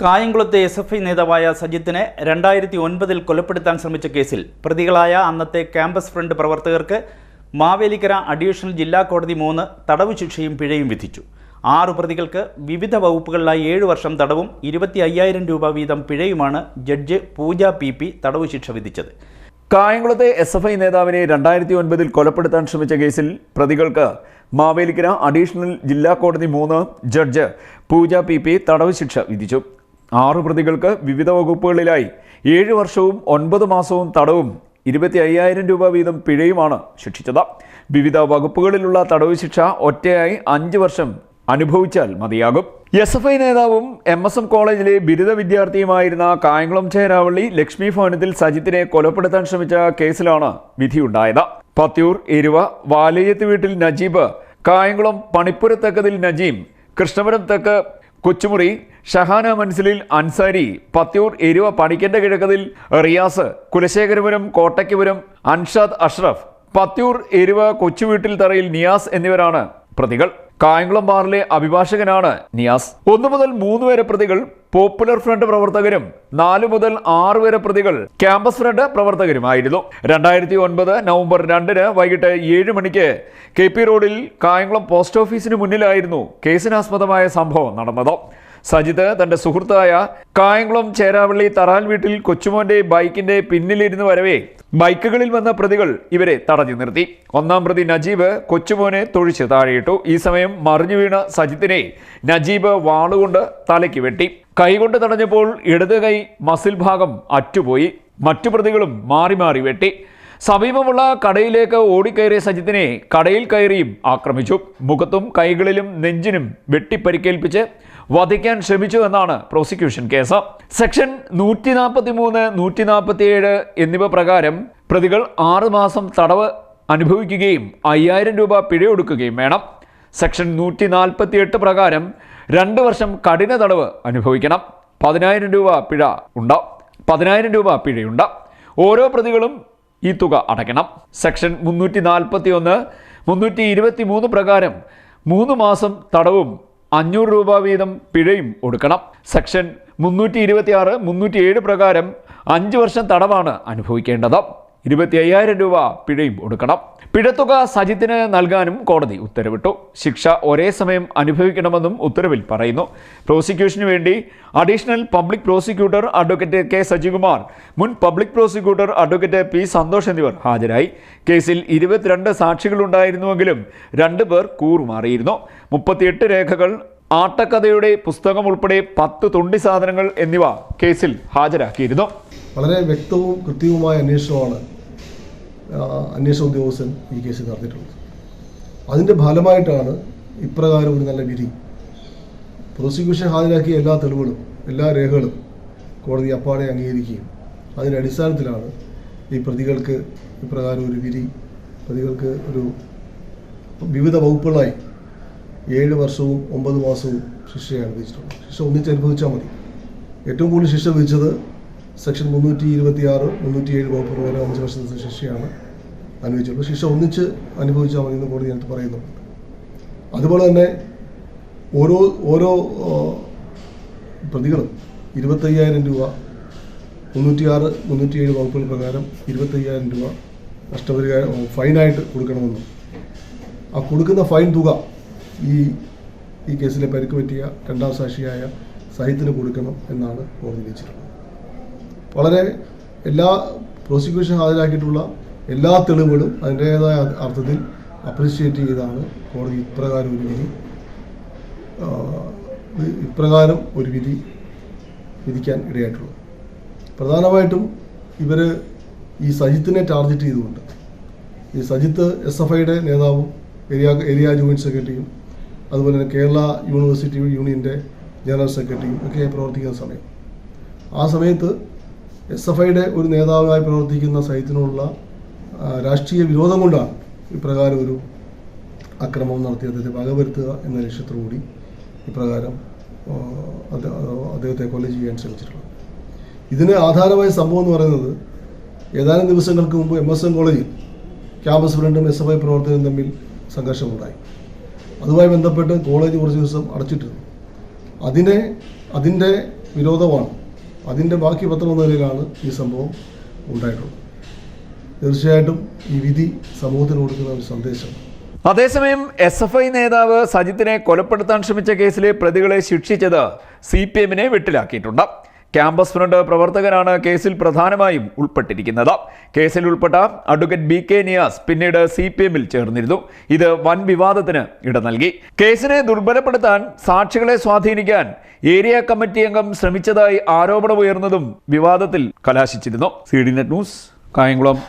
കായംകുളത്തെ S F I നേതാവായ സജിത്തിനെ രണ്ടായിരത്തി ഒൻപതിൽ കൊലപ്പെടുത്താൻ ശ്രമിച്ച കേസിൽ പ്രതികളായ അന്നത്തെ ക്യാമ്പസ് ഫ്രണ്ട് പ്രവർത്തകർക്ക് മാവേലിക്കര അഡീഷണൽ ജില്ലാ കോടതി മൂന്ന് തടവ് ശിക്ഷയും പിഴയും വിധിച്ചു. ആറു പ്രതികൾക്ക് വിവിധ വകുപ്പുകളിലായി ഏഴു വർഷം തടവും ഇരുപത്തി അയ്യായിരം രൂപ വീതം പിഴയുമാണ് ജഡ്ജ് പൂജ പി പി തടവ് ശിക്ഷ വിധിച്ചത്. കായംകുളത്തെ എസ് എഫ് ഐ നേതാവിനെ രണ്ടായിരത്തി ഒൻപതിൽ കൊലപ്പെടുത്താൻ ശ്രമിച്ച കേസിൽ പ്രതികൾക്ക് മാവേലിക്കര അഡീഷണൽ ജില്ലാ കോടതി മൂന്ന് ജഡ്ജ് പൂജ പി പി തടവ് ശിക്ഷ വിധിച്ചു. ആറു പ്രതികൾക്ക് വിവിധ വകുപ്പുകളിലായി. ഏഴ് വർഷവും ഒൻപത് മാസവും തടവും ഇരുപത്തി അയ്യായിരം രൂപ വീതം പിഴയുമാണ് ശിക്ഷിച്ചത്. വിവിധ വകുപ്പുകളിലുള്ള തടവ് ശിക്ഷ ഒറ്റയായി അഞ്ച് വർഷം അനുഭവിച്ചാൽ മതിയാകും. എസ് എഫ് ഐ നേതാവും എം എസ് എം കോളേജിലെ ബിരുദ വിദ്യാർത്ഥിയുമായിരുന്ന കായംകുളം ചേരാവള്ളി ലക്ഷ്മി ഭവനത്തിൽ സജിത്തിനെ കൊലപ്പെടുത്താൻ ശ്രമിച്ച കേസിലാണ് വിധിയുണ്ടായത്. പത്യൂർ എരുവ വാലയത്ത് വീട്ടിൽ നജീബ് കായംകുളം പണിപ്പുരത്തക്കതിൽ നജീം കൃഷ്ണപുരം തെക്ക് കൊച്ചുമുറി ഷഹാന മൻസിലിൽ അൻസാരി പത്യൂർ എരുവ പണിക്കന്റെ കിഴക്കതിൽ റിയാസ് കുലശേഖരപുരം കോട്ടയ്ക്കുപുരം അൻഷാദ് അഷ്റഫ് പത്യൂർ എരുവ കൊച്ചുവീട്ടിൽ തറയിൽ നിയാസ് എന്നിവരാണ് പ്രതികൾ. കായംകുളം ബാറിലെ അഭിഭാഷകനാണ് നിയാസ്. ഒന്നു മുതൽ മൂന്ന് വരെ പ്രതികൾ പോപ്പുലർ ഫ്രണ്ട് പ്രവർത്തകരും നാലു മുതൽ ആറ് വരെ പ്രതികൾ ക്യാമ്പസ് ഫ്രണ്ട് പ്രവർത്തകരുമായിരുന്നു. രണ്ടായിരത്തി ഒൻപത് നവംബർ രണ്ടിന് വൈകിട്ട് ഏഴ് മണിക്ക് കെ പി റോഡിൽ കായംകുളം പോസ്റ്റ് ഓഫീസിന് മുന്നിലായിരുന്നു കേസിനാസ്പദമായ സംഭവം നടന്നത്. സജിത്ത് തന്റെ സുഹൃത്തായ കായംകുളം ചേരാവള്ളി തറാൽ വീട്ടിൽ കൊച്ചുമോന്റെ ബൈക്കിന്റെ പിന്നിലിരുന്ന് വരവേ ബൈക്കുകളിൽ വന്ന പ്രതികൾ ഇവരെ തടഞ്ഞു നിർത്തി. ഒന്നാം പ്രതി നജീബ് കൊച്ചുമോനെ തൊഴിച്ച് താഴെയിട്ടു. ഈ സമയം മറിഞ്ഞു വീണ സജിത്തിനെ നജീബ് വാളുകൊണ്ട് തലയ്ക്ക് വെട്ടി. കൈകൊണ്ട് തടഞ്ഞപ്പോൾ ഇടത് കൈ മസിൽ ഭാഗം അറ്റുപോയി. മറ്റു പ്രതികളും മാറി മാറി വെട്ടി. സമീപമുള്ള കടയിലേക്ക് ഓടിക്കയറിയ സജിത്തിനെ കടയിൽ കയറിയും ആക്രമിച്ചു. മുഖത്തും കൈകളിലും നെഞ്ചിനും വെട്ടിപ്പരിക്കേൽപ്പിച്ച് വധിക്കാൻ ശ്രമിച്ചു എന്നാണ് പ്രോസിക്യൂഷൻ കേസ്. സെക്ഷൻ നൂറ്റി നാൽപ്പത്തി മൂന്ന് നൂറ്റി നാൽപ്പത്തി ഏഴ് എന്നിവ പ്രകാരം പ്രതികൾ ആറ് മാസം തടവ് അനുഭവിക്കുകയും അയ്യായിരം രൂപ പിഴയൊടുക്കുകയും വേണം. സെക്ഷൻ നൂറ്റി നാൽപ്പത്തി എട്ട് പ്രകാരം രണ്ട് വർഷം കഠിന തടവ് അനുഭവിക്കണം. പതിനായിരം രൂപ പിഴ ഉണ്ടാവും. പതിനായിരം രൂപ പിഴയുണ്ട്. ഓരോ പ്രതികളും ഈ തുക അടയ്ക്കണം. സെക്ഷൻ മുന്നൂറ്റി നാൽപ്പത്തി ഒന്ന് മുന്നൂറ്റി ഇരുപത്തി മൂന്ന് പ്രകാരം മൂന്ന് മാസം തടവും അഞ്ഞൂറ് രൂപ വീതം പിഴയും ഒടുക്കണം. സെക്ഷൻ മുന്നൂറ്റി ഇരുപത്തി ആറ് മുന്നൂറ്റി ഏഴ് പ്രകാരം അഞ്ച് വർഷം തടവാണ് അനുഭവിക്കേണ്ടത്. ഇരുപത്തി അയ്യായിരം രൂപ പിഴയും ഒടുക്കണം. പിഴത്തുക സജിത്തിന് നൽകാനും കോടതി ഉത്തരവിട്ടു. ശിക്ഷ ഒരേ സമയം അനുഭവിക്കണമെന്നും ഉത്തരവിൽ പറയുന്നു. പ്രോസിക്യൂഷന് വേണ്ടി additional public prosecutor advocate K Sajikumar മുൻ public prosecutor advocate P Santhosh എന്നിവർ ഹാജരായി. കേസിൽ ഇരുപത്തിരണ്ട് സാക്ഷികളുണ്ടായിരുന്നുവെങ്കിലും രണ്ടു പേർ കൂറുമാറിയിരുന്നു. മുപ്പത്തിയെട്ട് രേഖകൾ ആട്ടക്കഥയുടെ പുസ്തകം ഉൾപ്പെടെ പത്ത് തൊണ്ടി സാധനങ്ങൾ എന്നിവ കേസിൽ ഹാജരാക്കിയിരുന്നു. വളരെ വ്യക്തവും കൃത്യവുമായ അന്വേഷണമാണ് അന്വേഷണ ഉദ്യോഗസ്ഥൻ ഈ കേസിൽ നടത്തിയിട്ടുള്ളത്. അതിന്റെ ഫലമായിട്ടാണ് ഇപ്രകാരം ഒരു നല്ല വിധി. പ്രോസിക്യൂഷൻ ഹാജരാക്കിയ എല്ലാ തെളിവുകളും എല്ലാ രേഖകളും കോടതി അപ്പാടെ അംഗീകരിക്കുകയും അതിന്റെ അടിസ്ഥാനത്തിലാണ് ഈ പ്രതികൾക്ക് ഇപ്രകാരം ഒരു വിധി പ്രതികൾക്ക് ഒരു വിവിധ വകുപ്പുകളായി ഏഴ് വർഷവും ഒമ്പത് മാസവും ശിക്ഷയാണ് വിധിച്ചിട്ടുള്ളത് ശിക്ഷ ഒന്നിച്ച് അനുഭവിച്ചാൽ മതി. ഏറ്റവും കൂടുതൽ ശിക്ഷ വിധിച്ചത് സെക്ഷൻ മുന്നൂറ്റി ഇരുപത്തി ആറ് മുന്നൂറ്റി ഏഴ് വകുപ്പ് പ്രകാരം അഞ്ച് വർഷത്തെ ശിക്ഷയാണ് അനുഭവിച്ചുള്ളത് ശിക്ഷ ഒന്നിച്ച് അനുഭവിച്ചാൽ മതി എന്ന് കോടതി അതിനകത്ത് പറയുന്നുണ്ട് അതുപോലെ തന്നെ ഓരോ ഓരോ പ്രതികളും ഇരുപത്തയ്യായിരം രൂപ മുന്നൂറ്റിയാറ് മുന്നൂറ്റിയേഴ് വകുപ്പുകൾ പ്രകാരം ഇരുപത്തയ്യായിരം രൂപ നഷ്ടപരിഹാരം ഫൈനായിട്ട് കൊടുക്കണമെന്നും. ആ കൊടുക്കുന്ന ഫൈൻ തുക ഈ ഈ കേസിലെ പരിക്ക് പറ്റിയ രണ്ടാം സാക്ഷിയായ സഹിത്തിന് കൊടുക്കണം എന്നാണ് കോടതി വിധിച്ചിട്ടുള്ളത്. വളരെ എല്ലാ പ്രോസിക്യൂഷൻ ഹാജരാക്കിയിട്ടുള്ള എല്ലാ തെളിവുകളും അതിന്റേതായ അർത്ഥത്തിൽ അപ്രിഷ്യേറ്റ് ചെയ്താണ് കോടതി ഇപ്രകാരം ഒരു വിധി ഇപ്രകാരം ഒരു വിധി വിധിക്കാൻ ഇടയായിട്ടുള്ളത്. പ്രധാനമായിട്ടും ഇവർ ഈ സജിത്തിനെ ടാർഗറ്റ് ചെയ്തുകൊണ്ട് ഈ സജിത്ത് എസ് എഫ് ഐയുടെ നേതാവും ഏരിയ ഏരിയ ജോയിന്റ് സെക്രട്ടറിയും അതുപോലെ തന്നെ കേരള യൂണിവേഴ്സിറ്റി യൂണിയന്റെ ജനറൽ സെക്രട്ടറിയും ഒക്കെ പ്രവർത്തിക്കുന്ന സമയം. ആ സമയത്ത് എസ് എഫ് ഐയുടെ ഒരു നേതാവായി പ്രവർത്തിക്കുന്ന സഹിത്തിനുള്ള രാഷ്ട്രീയ വിരോധം കൊണ്ടാണ് ഇപ്രകാരം ഒരു അക്രമം നടത്തി അദ്ദേഹത്തെ വകവരുത്തുക എന്ന ലക്ഷ്യത്തോടുകൂടി ഇപ്രകാരം അദ്ദേഹത്തെ കൊല ചെയ്യാൻ ശ്രമിച്ചിട്ടുള്ളത്. ഇതിന് ആധാരമായ സംഭവം എന്ന് പറയുന്നത് ഏതാനും ദിവസങ്ങൾക്ക് മുമ്പ് എം എസ് എൻ കോളേജിൽ ക്യാമ്പസ് ഫ്രണ്ടും എസ് എഫ് ഐ പ്രവർത്തകരും തമ്മിൽ സംഘർഷമുണ്ടായി. അതുമായി ബന്ധപ്പെട്ട് കോളേജ് കുറച്ച് ദിവസം അടച്ചിട്ടിരുന്നു. അതിനെ അതിന്റെ വിരോധമാണ് അതിന്റെ ബാക്കി പത്രം എന്ന നിലയിലാണ് ഈ സംഭവം ഉണ്ടായിട്ടുള്ളത്. തീർച്ചയായിട്ടും ഈ വിധി സമൂഹത്തിന് കൊടുക്കുന്ന ഒരു സന്ദേശം. അതേസമയം എസ് എഫ് ഐ നേതാവ് സജിത്തിനെ കൊലപ്പെടുത്താൻ ശ്രമിച്ച കേസിലെ പ്രതികളെ ശിക്ഷിച്ചത് സി പി എമ്മിനെ വെട്ടിലാക്കിയിട്ടുണ്ട്. ക്യാമ്പസ് ഫ്രണ്ട് പ്രവർത്തകനാണ് കേസിൽ പ്രധാനമായും ഉൾപ്പെട്ടിരിക്കുന്നത്. കേസിൽ ഉൾപ്പെട്ട അഡ്വക്കേറ്റ് ബി കെ നിയാസ് പിന്നീട് സി പി എമ്മിൽ ചേർന്നിരുന്നു. ഇത് വൻ വിവാദത്തിന് ഇട നൽകി. കേസിനെ ദുർബലപ്പെടുത്താൻ സാക്ഷികളെ സ്വാധീനിക്കാൻ ഏരിയ കമ്മിറ്റി അംഗം ശ്രമിച്ചതായി ആരോപണമുയർന്നതും വിവാദത്തിൽ കലാശിച്ചിരുന്നു. C D net news Kayamkulam.